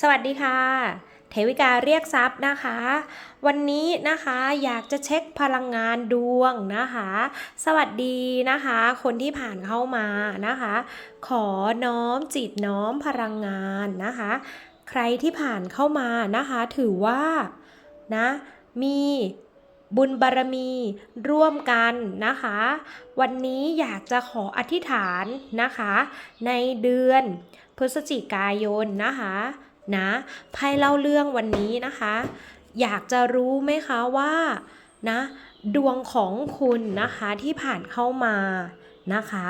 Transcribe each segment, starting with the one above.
สวัสดีค่ะ เทวิกาเรียกทรัพย์นะคะ วันนี้นะคะอยากจะเช็คพลังงานดวงนะคะ สวัสดีนะคะ คนที่ผ่านเข้ามานะคะ ขอน้อมจิตน้อมพลังงานนะคะ ใครที่ผ่านเข้ามานะคะ ถือว่านะมีบุญบารมีร่วมกันนะคะ วันนี้อยากจะขออธิษฐานนะคะ ในเดือนพฤศจิกายนนะคะ นะไพ่เล่าเรื่องวันนี้นะคะ อยากจะรู้ไหมคะว่านะดวงของคุณนะคะที่ผ่านเข้ามานะคะ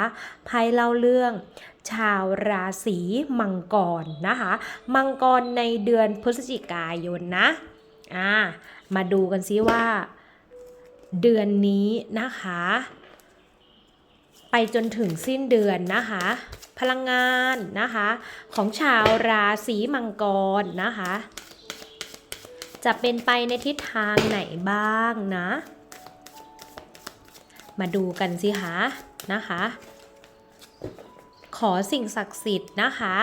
ไพ่เล่าเรื่องชาวราศีมังกรนะคะ มังกรในเดือนพฤศจิกายนนะอ่ามาดูกันซิว่า เดือนนี้นะคะ ไปจนถึงสิ้นเดือนนะคะ พลังงานนะคะ ของชาวราศีมังกรนะคะ จะเป็นไปในทิศทางไหนบ้างนะ มาดูกันสิคะนะคะ ขอสิ่งศักดิ์สิทธิ์นะคะ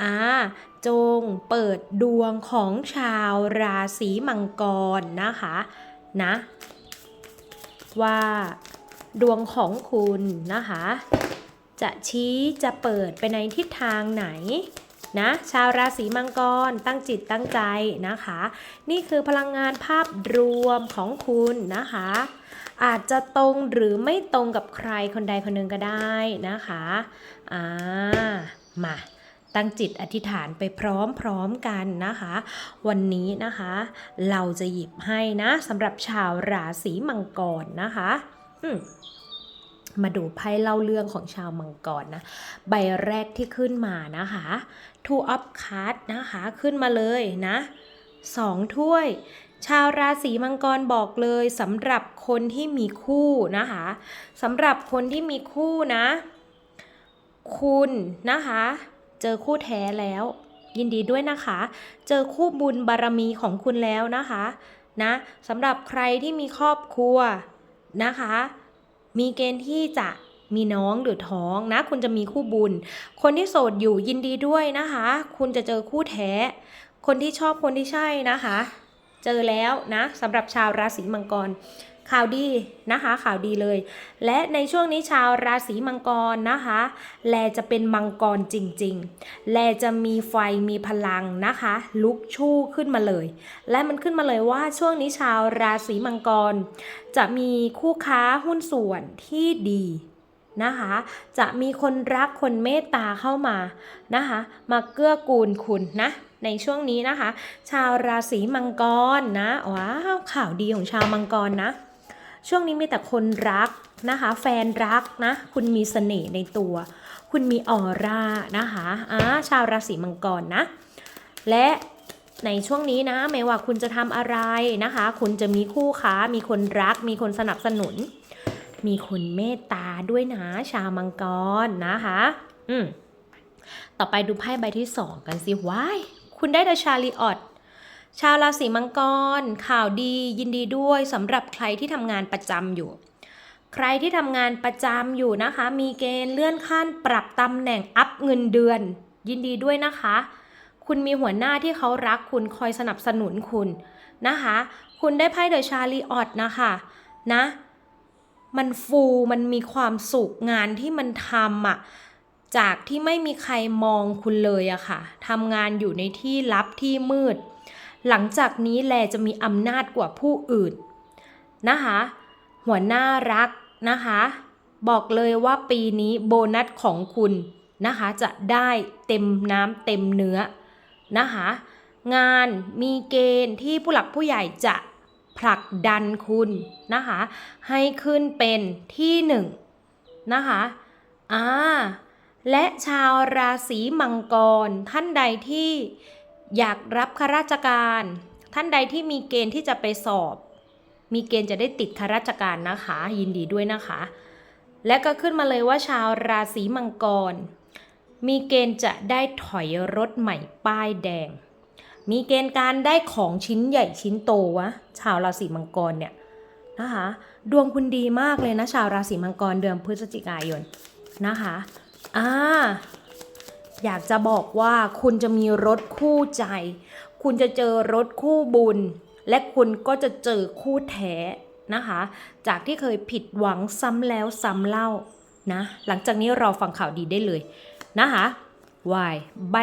อ่าจงเปิดดวงของชาวราศีมังกรนะคะนะว่าดวงของคุณนะคะ จะชี้จะเปิดไปในทิศทางไหนนะชาวราศีมังกรตั้งจิตตั้งใจนะคะ นี่คือพลังงานภาพรวมของคุณนะคะ อาจจะตรงหรือไม่ตรงกับใครคนใดคนหนึ่งก็ได้นะคะอ่ามาตั้งจิตอธิษฐานไปพร้อมๆกันนะคะ วันนี้นะคะ เราจะหยิบให้นะสำหรับชาวราศีมังกรนะคะ อืม มาดูไพ่เล่าเรื่องของชาวมังกรนะ ใบแรกที่ขึ้นมานะคะ two of cards นะคะ ขึ้นมาเลยนะสองถ้วย ชาวราศีมังกรบอกเลยสำหรับคนที่มีคู่นะคะสำหรับคนที่มีคู่นะ คุณนะคะ เจอคู่แท้แล้ว ยินดีด้วยนะคะ เจอคู่บุญบารมีของคุณแล้วนะคะนะสำหรับใครที่มีครอบครัวนะคะ มีเกณฑ์ที่จะมีน้องหรือท้องนะ คุณจะมีคู่บุญ คนที่โสดอยู่ยินดีด้วยนะคะ คุณจะเจอคู่แท้ คนที่ชอบคนที่ใช่นะคะ เจอแล้วนะสำหรับชาวราศีมังกร ข่าวดีนะคะข่าวดีเลย และในช่วงนี้ชาวราศีมังกรนะคะ แลจะเป็นมังกรจริง ๆ แลจะมีไฟมีพลังนะคะ ลุกชู่ขึ้นมาเลย และมันขึ้นมาเลยว่าช่วงนี้ชาวราศีมังกร จะมีคู่ค้าหุ้นส่วนที่ดีนะคะ จะมีคนรักคนเมตตาเข้ามานะคะ มาเกื้อกูลคุณนะในช่วงนี้นะคะ ชาวราศีมังกรนะว้าวข่าวดีของชาวมังกรนะ ช่วงนี้มีแต่คนรักนะคะ แฟนรักนะ คุณมีเสน่ห์ในตัว คุณมีออร่านะคะอ่าชาวราศีมังกรนะ และในช่วงนี้นะ ไม่ว่าคุณจะทำอะไรนะคะ คุณจะมีคู่ค้า มีคนรัก มีคนสนับสนุน มีคนเมตตาด้วยนะ ชาวมังกรนะคะ อืมต่อไปดูไพ่ใบที่สองกันสิว้ายคุณได้เดอะชาลีออต ชาวราศีมังกร ข่าวดียินดีด้วยสำหรับใครที่ทำงานประจำอยู่ ใครที่ทำงานประจำอยู่นะคะ มีเกณฑ์เลื่อนขั้นปรับตำแหน่งอัพเงินเดือน ยินดีด้วยนะคะ คุณมีหัวหน้าที่เขารักคุณคอยสนับสนุนคุณนะคะ คุณได้ไพ่เดอะชาลีออตนะคะนะมันฟูมันมีความสุขงานที่มันทำอะจากที่ไม่มีใครมองคุณเลยอะค่ะทำงานอยู่ในที่ลับที่มืด หลังจากนี้แลจะมีอำนาจกว่าผู้อื่นนะคะ หัวหน้ารักนะคะ บอกเลยว่าปีนี้โบนัสของคุณนะคะ จะได้เต็มน้ำเต็มเนื้อนะคะ งานมีเกณฑ์ที่ผู้หลักผู้ใหญ่จะผลักดันคุณนะคะ ให้ขึ้นเป็นที่หนึ่งนะคะอ่าและชาวราศีมังกรท่านใดที่ อยากรับข้าราชการ ท่านใดที่มีเกณฑ์ที่จะไปสอบ มีเกณฑ์จะได้ติดข้าราชการนะคะ ยินดีด้วยนะคะ และก็ขึ้นมาเลยว่าชาวราศีมังกร มีเกณฑ์จะได้ถอยรถใหม่ป้ายแดง มีเกณฑ์การได้ของชิ้นใหญ่ชิ้นโตวะ ชาวราศีมังกรเนี่ยนะคะดวงคุณดีมากเลยนะชาวราศีมังกรเดือนพฤศจิกายนนะคะอ่า อยากจะบอกว่าคุณจะมีรถคู่ใจ คุณจะเจอรถคู่บุญ และคุณก็จะเจอคู่แท้นะคะ จากที่เคยผิดหวังซ้ำแล้วซ้ำเล่านะ หลังจากนี้เราฟังข่าวดีได้เลยนะคะวายใบ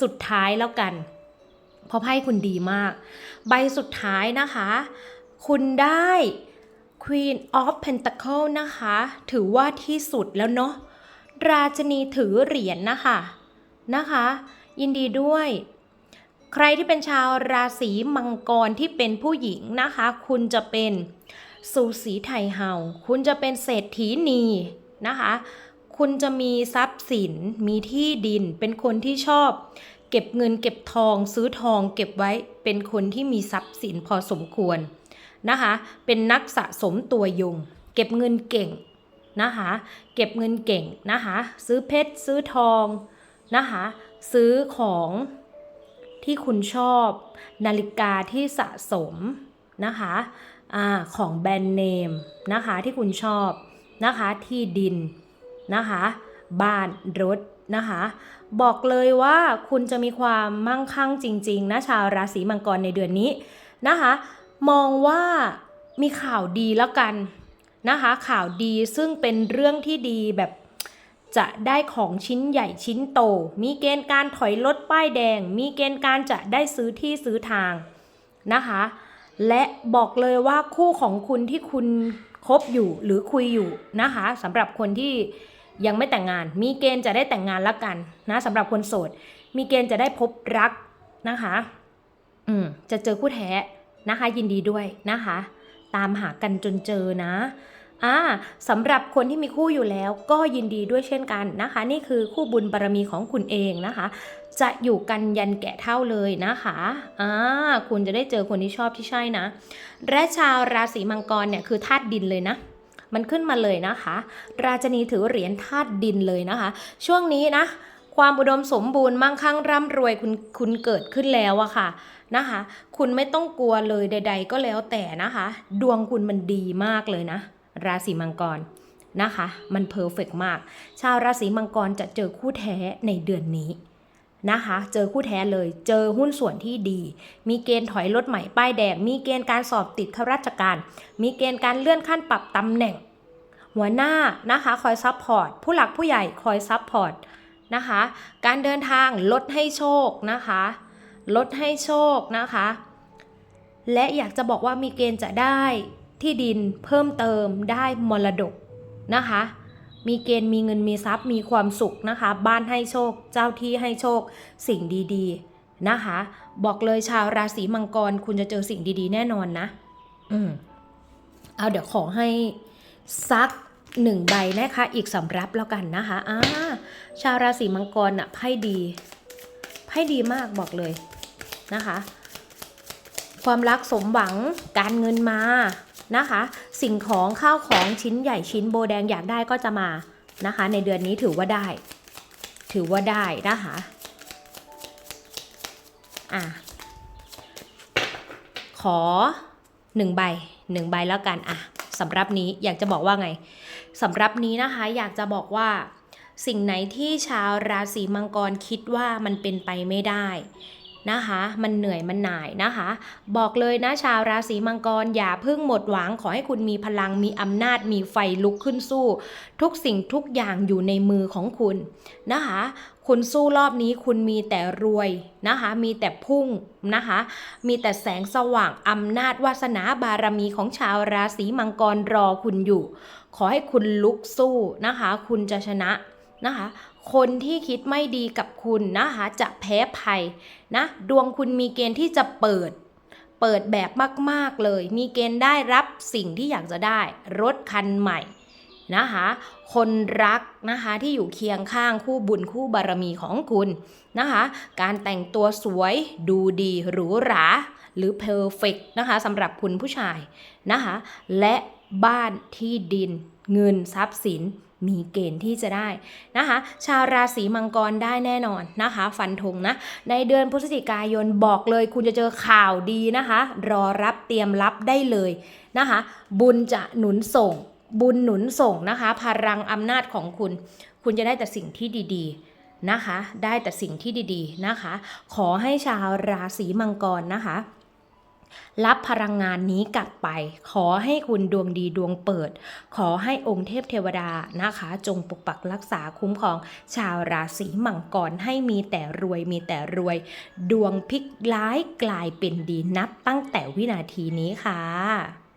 สุดท้ายแล้วกัน เพราะไพ่คุณดีมาก ใบสุดท้ายนะคะ คุณได้ Queen of Pentacle นะคะ ถือว่าที่สุดแล้วเนาะราชนีถือเหรียญนะคะ นะคะ ยินดีด้วย ใครที่เป็นชาวราศีมังกรที่เป็นผู้หญิงนะคะ คุณจะเป็นสูสีไทยเฮาคุณจะเป็นเศรษฐีนีนะคะ คุณจะมีทรัพย์สินมีที่ดิน เป็นคนที่ชอบ เก็บเงินเก็บทอง ซื้อทอง เก็บไว้เป็นคนที่มีทรัพย์สินพอสมควรนะคะ เป็นนักสะสมตัวยง เก็บเงินเก่งนะคะ เก็บเงินเก่งนะคะ ซื้อเพชร ซื้อทอง นะคะ ซื้อของที่คุณชอบ นาฬิกาที่สะสมนะคะอาของแบรนด์เนมนะคะที่คุณชอบนะคะที่ดินนะคะบ้านรถนะคะบอกเลยว่าคุณจะมีความมั่งคั่งจริง ๆ นะชาวราศีมังกรในเดือนนี้นะคะมองว่ามีข่าวดีแล้วกันนะคะข่าวดีซึ่งเป็นเรื่องที่ดีแบบ จะได้ของชิ้นใหญ่ชิ้นโต มีเกณฑ์การถอยรถป้ายแดง มีเกณฑ์การจะได้ซื้อที่ซื้อทางนะคะ และบอกเลยว่าคู่ของคุณที่คุณคบอยู่หรือคุยอยู่นะคะสำหรับคนที่ยังไม่แต่งงาน มีเกณฑ์จะได้แต่งงานแล้วกันนะสำหรับคนโสด มีเกณฑ์จะได้พบรักนะคะอืมจะเจอคู่แท้นะคะยินดีด้วยนะคะ ตามหากันจนเจอนะ อ่าสำหรับคนที่มีคู่อยู่แล้วก็ยินดีด้วยเช่นกันนะคะ นี่คือคู่บุญบารมีของคุณเองนะคะ จะอยู่กันยันแก่เท่าเลยนะคะอ่าคุณจะได้เจอคนที่ชอบที่ใช่นะ และชาวราศีมังกรเนี่ยคือธาตุดินเลยนะมันขึ้นมาเลยนะคะ ราชนีถือเหรียญธาตุดินเลยนะคะ ช่วงนี้นะ ความอุดมสมบูรณ์มั่งคั่งร่ำรวยคุณคุณเกิดขึ้นแล้วอะค่ะนะคะ คุณไม่ต้องกลัวเลยใด ๆ ก็แล้วแต่นะคะ ดวงคุณมันดีมากเลยนะ ราศีมังกรนะคะ มันเพอร์เฟกมาก ชาวราศีมังกรจะเจอคู่แท้ในเดือนนี้นะคะ เจอคู่แท้เลย เจอหุ้นส่วนที่ดี มีเกณฑ์ถอยรถใหม่ป้ายแดง มีเกณฑ์การสอบติดข้าราชการ มีเกณฑ์การเลื่อนขั้นปรับตำแหน่ง หัวหน้านะคะคอยซัพพอร์ต ผู้หลักผู้ใหญ่คอยซัพพอร์ตนะคะ การเดินทางลดให้โชคนะคะ ลดให้โชคนะคะ และอยากจะบอกว่ามีเกณฑ์จะได้ ที่ดินเพิ่มเติมได้มรดกนะคะ มีเกณฑ์มีเงินมีทรัพย์มีความสุขนะคะ บ้านให้โชค เจ้าที่ให้โชค สิ่งดีๆนะคะ บอกเลยชาวราศีมังกรคุณจะเจอสิ่งดีๆ แน่นอนนะ อืมเอาเดี๋ยวขอให้ซักหนึ่งใบนะคะอีกสำรับแล้วกันนะคะอ่าชาวราศีมังกรน่ะไพ่ดีไพ่ดีมากบอกเลยนะคะ ความรักสมหวังการเงินมา นะคะ สิ่งของข้าวของชิ้นใหญ่ชิ้นโบแดงอยากได้ก็จะมานะคะ ในเดือนนี้ถือว่าได้ ถือว่าได้นะคะอะขอหนึ่งใบหนึ่งใบแล้วกันอะสำหรับนี้อยากจะบอกว่าไงสำหรับนี้นะคะอยากจะบอกว่าสิ่งไหนที่ชาวราศีมังกรคิดว่ามันเป็นไปไม่ได้ นะคะ มันเหนื่อยมันหน่ายนะคะ บอกเลยนะชาวราศีมังกรอย่าเพิ่งหมดหวังขอให้คุณมีพลังมีอำนาจมีไฟลุกขึ้นสู้ ทุกสิ่งทุกอย่างอยู่ในมือของคุณนะคะ คุณสู้รอบนี้คุณมีแต่รวยนะคะ มีแต่พุ่งนะคะ มีแต่แสงสว่างอำนาจวาสนาบารมีของชาวราศีมังกรรอคุณอยู่ ขอให้คุณลุกสู้นะคะ คุณจะชนะ นะคะ คนที่คิดไม่ดีกับคุณนะคะจะแพ้ภัยนะ ดวงคุณมีเกณฑ์ที่จะเปิด เปิดแบบมาก ๆ เลย มีเกณฑ์ได้รับสิ่งที่อยากจะได้ รถคันใหม่นะคะ คนรักนะคะที่อยู่เคียงข้างคู่บุญคู่บารมีของคุณนะคะ การแต่งตัวสวยดูดีหรูหราหรือเพอร์เฟกนะคะสำหรับคุณผู้ชายนะคะ และบ้านที่ดิน เงินทรัพย์สิน มีเกณฑ์ที่จะได้นะคะ ชาวราศีมังกรได้แน่นอนนะคะ ฟันธงนะ ในเดือนพฤศจิกายนบอกเลย คุณจะเจอข่าวดีนะคะ รอรับเตรียมรับได้เลยนะคะ บุญจะหนุนส่ง บุญหนุนส่งนะคะ พลังอำนาจของคุณ คุณจะได้แต่สิ่งที่ดีๆนะคะ ได้แต่สิ่งที่ดีๆนะคะ ขอให้ชาวราศีมังกรนะคะ รับพลังงานนี้กลับไป ขอให้คุณดวงดีดวงเปิด ขอให้องค์เทพเทวดานะคะ จงปกปักรักษาคุ้มครองชาวราศีมังกรให้มีแต่รวยมีแต่รวย ดวงพลิกร้ายกลายเป็นดีนับตั้งแต่วินาทีนี้ค่ะ